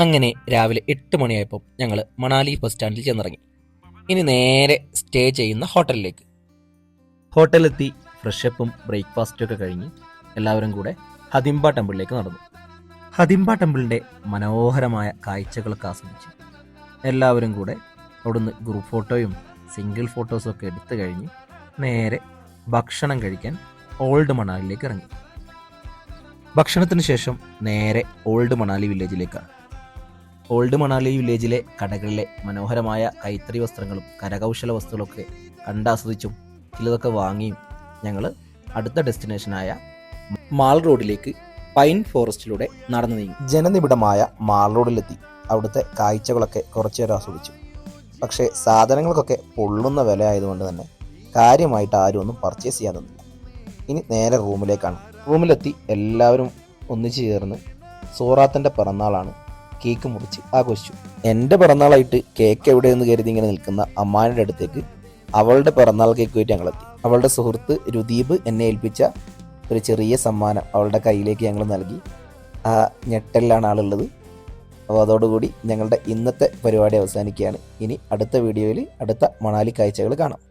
അങ്ങനെ രാവിലെ എട്ട് മണിയായപ്പോൾ ഞങ്ങൾ മണാലി ബസ് സ്റ്റാൻഡിൽ ചെന്നിറങ്ങി. ഇനി നേരെ സ്റ്റേ ചെയ്യുന്ന ഹോട്ടലിലേക്ക്. ഹോട്ടലെത്തി ഫ്രഷപ്പും ബ്രേക്ക്ഫാസ്റ്റും ഒക്കെ കഴിഞ്ഞ് എല്ലാവരും കൂടെ ഹതിംബ ടെമ്പിളിലേക്ക് നടന്നു. ഹതിംബ ടെമ്പിളിന്റെ മനോഹരമായ കാഴ്ചകളൊക്കെ ആസ്വദിച്ച് എല്ലാവരും കൂടെ അവിടുന്ന് ഗ്രൂപ്പ് ഫോട്ടോയും സിംഗിൾ ഫോട്ടോസും ഒക്കെ എടുത്തു കഴിഞ്ഞ് നേരെ ഭക്ഷണം കഴിക്കാൻ ഓൾഡ് മണാലിയിലേക്ക് ഇറങ്ങി. ഭക്ഷണത്തിന് ശേഷം നേരെ ഓൾഡ് മണാലി വില്ലേജിലേക്കാണ് ഓൾഡ് മണാലി വില്ലേജിലെ കടകളിലെ മനോഹരമായ കൈത്തറി വസ്ത്രങ്ങളും കരകൗശല വസ്തുക്കളൊക്കെ കണ്ടാസ്വദിച്ചും ചിലതൊക്കെ വാങ്ങിയും ഞങ്ങൾ അടുത്ത ഡെസ്റ്റിനേഷനായ മാൾ റോഡിലേക്ക് പൈൻ ഫോറസ്റ്റിലൂടെ നടന്നു നീങ്ങി. ജനനിബിഡമായ മാൾ റോഡിലെത്തി. അവിടുത്തെ കാഴ്ചകളൊക്കെ കുറച്ചേരം ആസ്വദിച്ചു. പക്ഷേ സാധനങ്ങൾക്കൊക്കെ പൊള്ളുന്ന വില ആയതുകൊണ്ട് തന്നെ കാര്യമായിട്ട് ആരും ഒന്നും പർച്ചേസ് ചെയ്യാൻ തന്നില്ല ഇനി നേരെ റൂമിലേക്കാണ്. റൂമിലെത്തി എല്ലാവരും ഒന്നിച്ചു ചേർന്ന് സോറാത്തിന്റെ പിറന്നാളാണ് കേക്ക് മുറിച്ച് ആഘോഷിച്ചു. എന്റെ പിറന്നാളായിട്ട് കേക്ക് എവിടെയെന്ന് കരുതി ഇങ്ങനെ നിൽക്കുന്ന അമ്മാന്റെ അടുത്തേക്ക് അവളുടെ പിറന്നാൾ കേക്കുമായിട്ട് ഞങ്ങളെത്തി അവളുടെ സുഹൃത്ത് രുദീപ് എന്നെ ഏൽപ്പിച്ച ഒരു ചെറിയ സമ്മാനം അവളുടെ കയ്യിലേക്ക് ഞങ്ങൾ നൽകി. ആ ഞെട്ടലിലാണ് ആളുള്ളത്. അപ്പോൾ അതോടുകൂടി ഞങ്ങളുടെ ഇന്നത്തെ പരിപാടി അവസാനിക്കുകയാണ്. ഇനി അടുത്ത വീഡിയോയിൽ അടുത്ത മണാലി കാഴ്ചകൾ കാണാം.